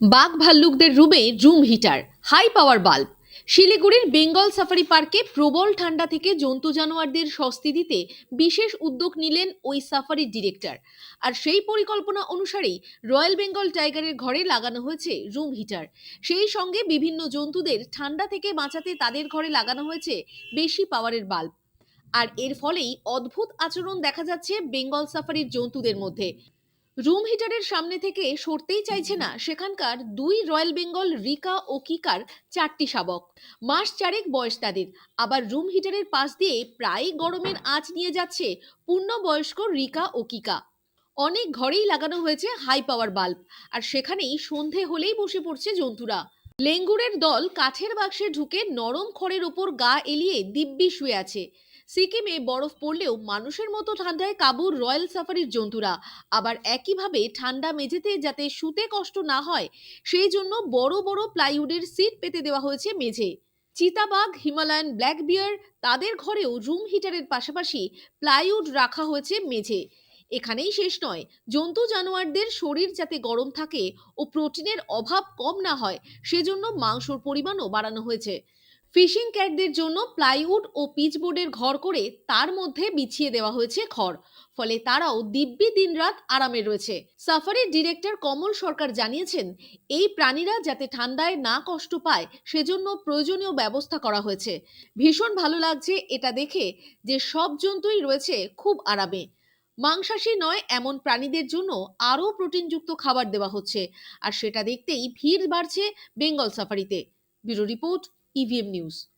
বাঘ ভাল্লুকদের রুমে room heater high power bulb শিলিগুড়ির বেঙ্গল সাফারি পার্কে প্রবল ঠান্ডা থেকে জন্তু জানোয়ারদের স্বস্তি দিতে বিশেষ উদ্যোগ নিলেন ওই সাফারির ডিরেক্টর। আর সেই পরিকল্পনা অনুসারেই রয়্যাল বেঙ্গল টাইগারের ঘরে লাগানো হয়েছে রুম হিটার সেই সঙ্গে বিভিন্ন জন্তুদের ঠান্ডা থেকে বাঁচাতে তাদের ঘরে লাগানো হয়েছে বেশি পাওয়ারের বাল্ব আর এর ফলেই অদ্ভুত আচরণ দেখা যাচ্ছে বেঙ্গল সাফারির জন্তুদের মধ্যে। রুম হিটারের সামনে থেকে সরতেই চাইছে না সেখানকার দুই রয়্যাল বেঙ্গল রিকা ও কিকার চারটি শাবক। মাস চারেক বয়স তাদের। আবার রুম হিটারের পাশ দিয়ে প্রায় গরমের আঁচ নিয়ে যাচ্ছে পূর্ণবয়স্ক রিকা ও কিকা। অনেক ঘরেই লাগানো হয়েছে হাই পাওয়ার বাল্ব, আর সেখানেই সন্ধে হলেই বসে পড়ছে জন্তুরা। লেঙ্গুরের দল কাঠের বাক্সে ঢুকে নরম খড়ের ওপর গা এলিয়ে দিব্যি শুয়ে আছে। সিকিমে বরফ পড়লেও মানুষের মতো ঠান্ডায় কাবুর রয়্যাল সাফারির জন্তুরা। আবার একইভাবে ঠান্ডা মেঝেতে যাতে শুতে কষ্ট না হয়, সেই জন্য বড় বড় প্লাইউডের সিট পেতে দেওয়া হয়েছে মেঝে। চিতাবাঘ, হিমালয়ান ব্ল্যাক বিয়ার তাদের ঘরেও রুম হিটারের পাশাপাশি প্লাইউড রাখা হয়েছে মেঝে। এখানেই শেষ নয়, জন্তু জানোয়ারদের শরীর যাতে গরম থাকে ও প্রোটিনের অভাব কম না হয়, সেজন্য মাংসর পরিমাণও বাড়ানো হয়েছে। ফিশিং ক্যাটদের জন্য প্লাইউড ও পিচবোর্ডের ঘর করে তার মধ্যে বিছিয়ে দেওয়া হয়েছে খড়। ফলে তারাও দিব্যি দিনরাত আরামে রয়েছে। সাফারির ডিরেক্টর কমল সরকার জানিয়েছেন, এই প্রাণীরা যাতে ঠান্ডায় না কষ্ট পায়, সেজন্য প্রয়োজনীয় ব্যবস্থা করা হয়েছে। ভীষণ ভালো লাগছে এটা দেখে যে সব জন্তুই রয়েছে খুব আরামে। মাংসাশী নয়, এমন প্রাণীদের জন্য আরও প্রোটিনযুক্ত খাবার দেওয়া হচ্ছে। আর সেটা দেখতেই ভিড় বাড়ছে Bengal সাফারিতে। Bureau report EVM news.